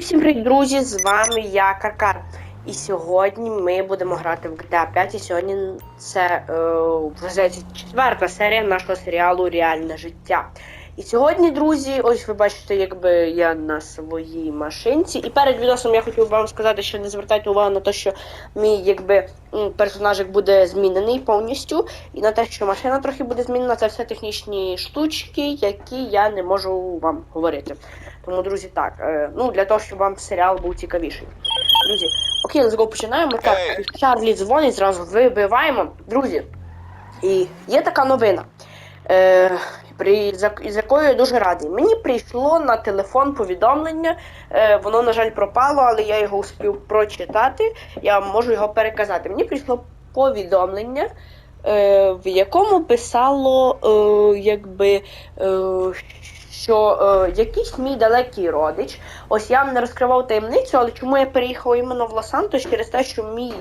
Всім привіт, друзі! З вами я Каркар. І сьогодні ми будемо грати в GTA 5. І сьогодні це е, вже четверта серія нашого серіалу Реальне життя. І сьогодні, друзі, ось ви бачите, якби я на своїй машинці. І перед відосом я хотів вам сказати, що не звертайте увагу на те, що мій якби персонажик буде змінений повністю. І на те, що машина трохи буде змінена, це все технічні штучки, які я не можу вам говорити. Тому, друзі, так. Е, ну, для того, щоб вам серіал був цікавіший. Друзі, окей, let's go, починаємо. Так, Чарлі дзвонить, зразу вибиваємо. Друзі, і є така новина. Е, при, за, з якою я дуже радий. Мені прийшло на телефон повідомлення, е, воно, на жаль, пропало, але я його успів прочитати, я можу його переказати. Мені прийшло повідомлення, е, в якому писало, е, якби, що якийсь мій далекий родич, ось я вам не розкривав таємницю, але чому я переїхав іменно в Лос-Сантос через те, що мій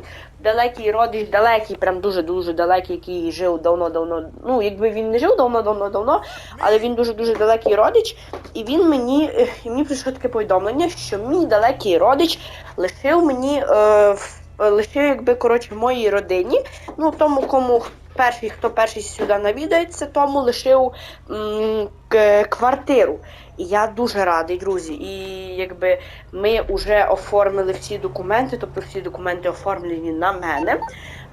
далекий родич, далекий, прям дуже-дуже далекий, який жив давно-давно. Ну, якби він не жив давно-давно-давно, але він дуже-дуже далекий родич. І він мені, і мені прийшло таке повідомлення, що мій далекий родич лишив мені, е, лишив, якби, коротше, в моїй родині, ну, тому, кому перший, хто перший сюди навідається, тому лишив квартиру. І я дуже радий, друзі. І якби ми вже оформили всі документи, тобто всі документи оформлені на мене.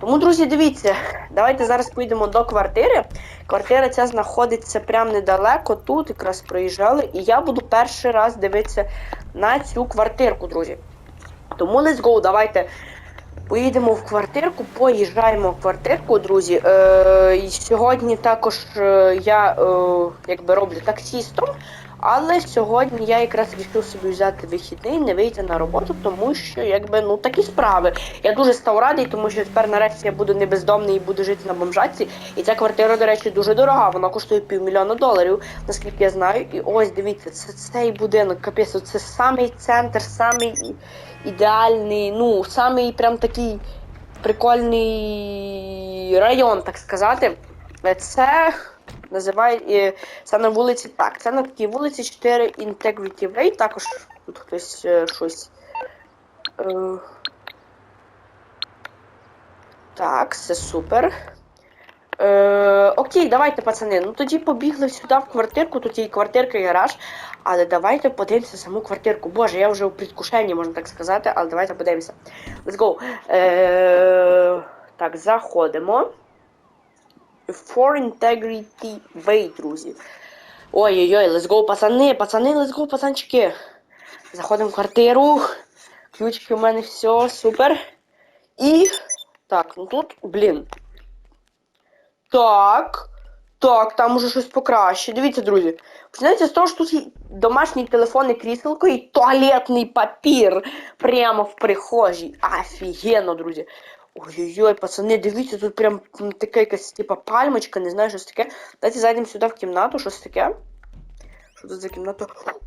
Тому, друзі, дивіться, давайте зараз поїдемо до квартири. Квартира ця знаходиться прямо недалеко, тут якраз проїжджали, і я буду перший раз дивитися на цю квартирку, друзі. Тому let's go, давайте поїдемо в квартирку, поїжджаємо в квартирку, друзі. Е, сьогодні також е, я е, якби роблю таксістом. Але сьогодні я якраз вирішив собі взяти вихідний, не вийти на роботу, тому що якби ну такі справи. Я дуже став радий, тому що тепер нарешті я буду не бездомний і буду жити на бомжатці. І ця квартира, до речі, дуже дорога. Вона коштує півмільйона доларів, наскільки я знаю. І ось дивіться, це цей будинок, капець, це самий центр, самий ідеальний, ну, самий прям такий прикольний район, так сказати. Це називає це на вулиці. Так, це на такій вулиці 4 Integrity Way. Також тут хтось е, щось. Е, так, все супер. Е, окей, давайте, пацани. Ну тоді побігли сюди в квартирку. Тут є і квартирка і гараж. Але давайте подивимося саму квартирку. Боже, я вже у предвкушенні, можна так сказати, але давайте подивимося. Let's go. Е, так, заходимо. For Integrity Way, друзі. Ой-ой-ой, let's go, пацани, пацани, let's go, пацанчики. Заходимо в квартиру. Ключики у мене все, супер. І. Так, ну тут, блін. Так. Так, там уже щось покраще. Дивіться, друзі. Починається з того, що тут домашній телефон і кріселко і туалетний папір прямо в прихожій. Офігенно, друзі. Ой-ой-ой, пацани, дивіться, тут прям така якась типа пальмочка, не знаю, що це таке. Давайте зайдемо сюди в кімнату, що це таке. Що це за кімната?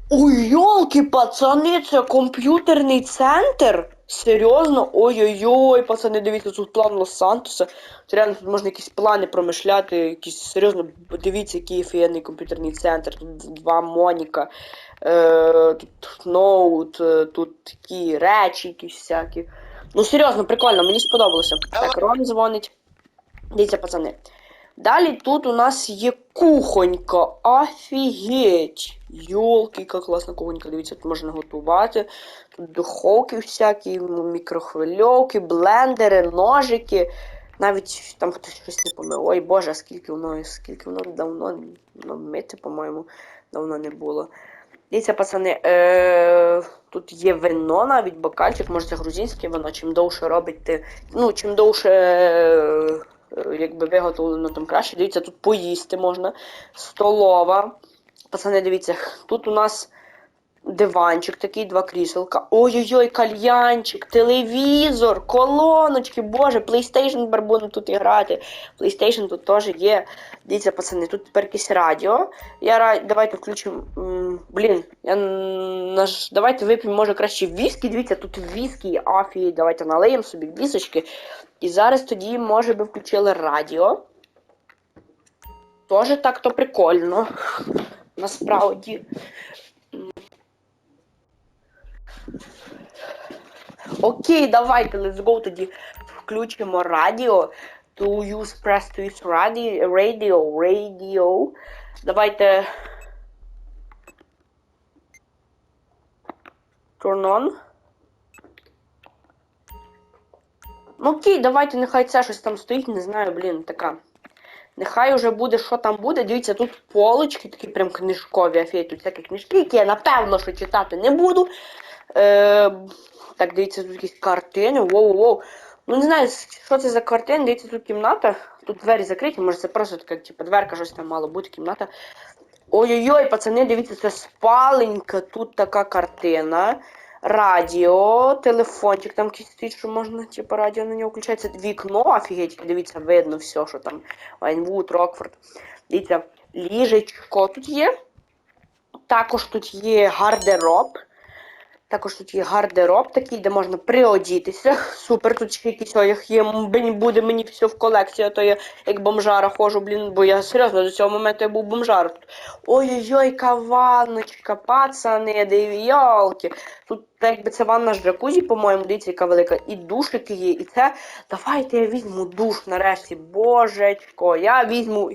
Ой, йолки, пацани, це комп'ютерний центр? Серйозно? Ой-ой-ой, пацани, дивіться, тут план Лос-Сантоса. Реально тут можна якісь плани промишляти, якісь серйозно, дивіться, який офігенний комп'ютерний центр. Тут два Моніка, е, тут ноут, е, тут такі речі якісь всякі. Ну серйозно, прикольно, мені сподобалося. Так, Рон дзвонить. Дивіться, пацани. Далі тут у нас є кухонька. Офігеть! Йолки, яка класна кухонька. Дивіться, тут можна готувати. Тут духовки всякі, мікрохвильовки, блендери, ножики. Навіть там хтось щось не помив. Ой Боже, скільки воно, скільки воно давно ну, мити, по-моєму, давно не було. Дивіться, пацани, е, тут є вино, навіть бокальчик, може це грузинське вино. Чим довше робите, ну, чим довше е, якби виготовлено, тим краще. Дивіться, тут поїсти можна. Столова. Пацани, дивіться, тут у нас диванчик, такий, два кріселка. Ой-ой-ой, кальянчик, телевізор, колоночки, боже, PlayStation тепер будемо тут грати. PlayStation тут теж є. Дивіться, пацани, тут тепер якесь радіо. Я. Давайте включимо. Блін, я наш... давайте вип'ємо, може, краще віскі. Дивіться, тут віскі, афі, давайте налиємо собі вісочки. І зараз тоді, може би, включили радіо. Тоже так-то прикольно. Насправді. Окей, давайте, let's go тоді включимо радіо. To use press to use radio, radio, radio. Давайте. Turn on. Ну окей, давайте, нехай це щось там стоїть, не знаю, блін, така. Нехай уже буде, що там буде. Дивіться, тут полочки такі прям книжкові, афей, тут всякі книжки, які я напевно, що читати не буду. Е, так, дивіться, тут якісь картини. Воу-воу. Ну не знаю, що це за картини, дивіться, тут кімната. Тут двері закриті, може це просто така, типу, дверка, щось там мало бути, кімната. Ой-ой-ой, пацани, дивіться, це спаленька, тут така картина. Радіо, телефончик там якийсь стоїть, що можна, типу, радіо на нього включається. Вікно, офігеть, дивіться, видно все, що там. Вайнвуд, Рокфорд. Дивіться, ліжечко тут є. Також тут є гардероб. Також тут є гардероб такий, де можна приодітися. Супер, тут ще якийсь одяг є, буде мені все в колекції, а то я як бомжара ходжу, блін, бо я серйозно до цього моменту я був бомжар. Ой-ой-ой, яка ванночка, пацани, йолки. Тут так якби це ванна з джакузі, по-моєму, дивіться, яка велика. І душики є, і це. Давайте я візьму душ нарешті. Божечко, я візьму.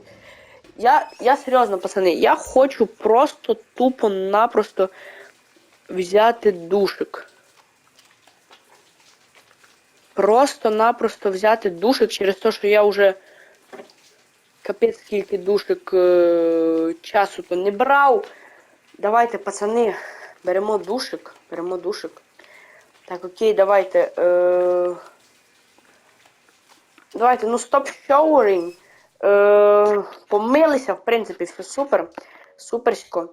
Я, я серйозно, пацани, я хочу просто тупо-напросто взяти душик. Просто-напросто взяти душик через те, що я вже капець скільки душик е часу то не брав. Давайте, пацани, беремо душик. Беремо душик. Так, окей, давайте. Е давайте, ну стоп showering. Е помилися, в принципі, все супер. Суперсько.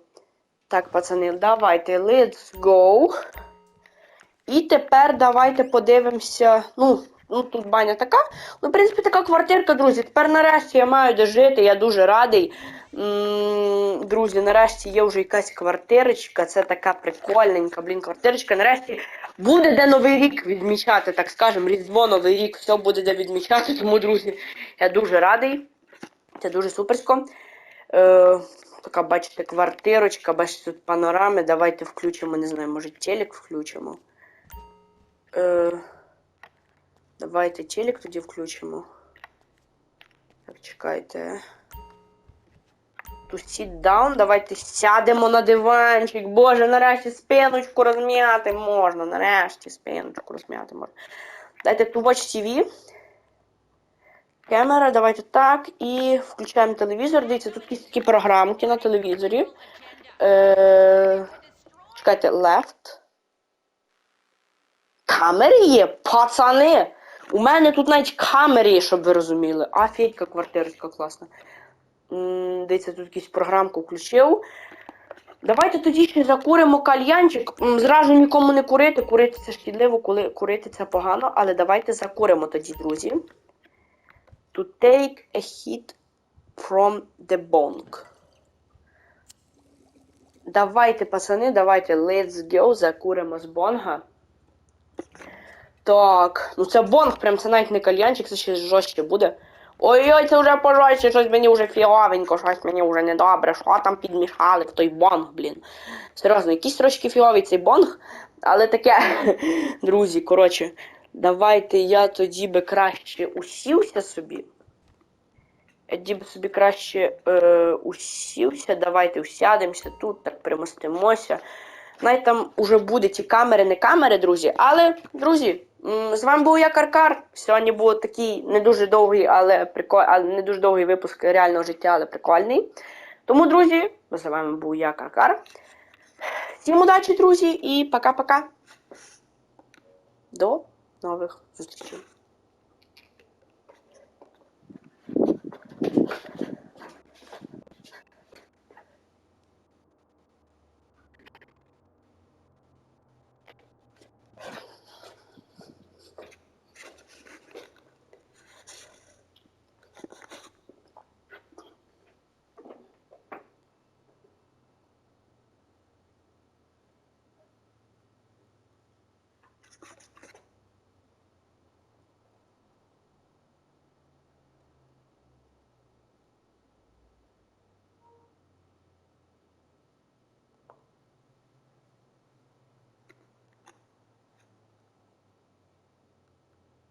Так, пацани, давайте, let's go. І тепер давайте подивимося. Ну, ну тут баня така. Ну, в принципі, така квартирка, друзі. Тепер нарешті я маю де жити, я дуже радий. Друзі, нарешті є вже якась квартирочка. Це така прикольненька, блін, квартирочка. Нарешті буде де новий рік відмічати, так скажемо, Різдво, Новий рік, все буде де відмічати. Тому, друзі, я дуже радий. Це дуже суперсько. Е Така, бачите, квартирочка, бачите, тут панорами. Давайте включимо, не знаю, може телек включимо. Е, Давайте телек тоді включимо. Так, чекайте. Тут sit down, давайте сядемо на диванчик. Боже, нарешті спиночку розм'яти можна. Нарешті спиночку розм'яти можна. Дайте ту Watch TV. Камера, давайте так. І включаємо телевізор. Дивіться, тут якісь такі програмки на телевізорі. Е... Чекайте, left. Камери є, пацани! У мене тут навіть камери є, щоб ви розуміли. Афітька квартирочка класна. Дивіться, тут якусь програмку включив. Давайте тоді ще закуримо кальянчик. Зразу нікому не курити. Курити це шкідливо, коли курити це погано, але давайте закуримо тоді, друзі to take a hit from the bong. Давайте, пацани, давайте let's go, закуримо з бонга. Так, ну це бонг, прям це навіть не кальянчик, це ще жорстче буде. Ой-ой, це вже пожорстче, щось мені вже фіговенько, щось мені вже недобре, що там підмішали в той бонг, блін. Серйозно, якийсь трошки фіговий цей бонг, але таке, друзі, коротше, давайте я тоді би краще усівся собі. Я б собі краще е, усівся, давайте усядемося тут, так примостимося. Навіть там уже буде ті камери, не камери, друзі. Але, друзі, з вами був я Каркар. Сьогодні був такий не дуже довгий, але приколь... але не дуже довгий випуск реального життя, але прикольний. Тому, друзі, з вами був я Каркар. Всім удачі, друзі, і пока-пока. До нових зустрічей.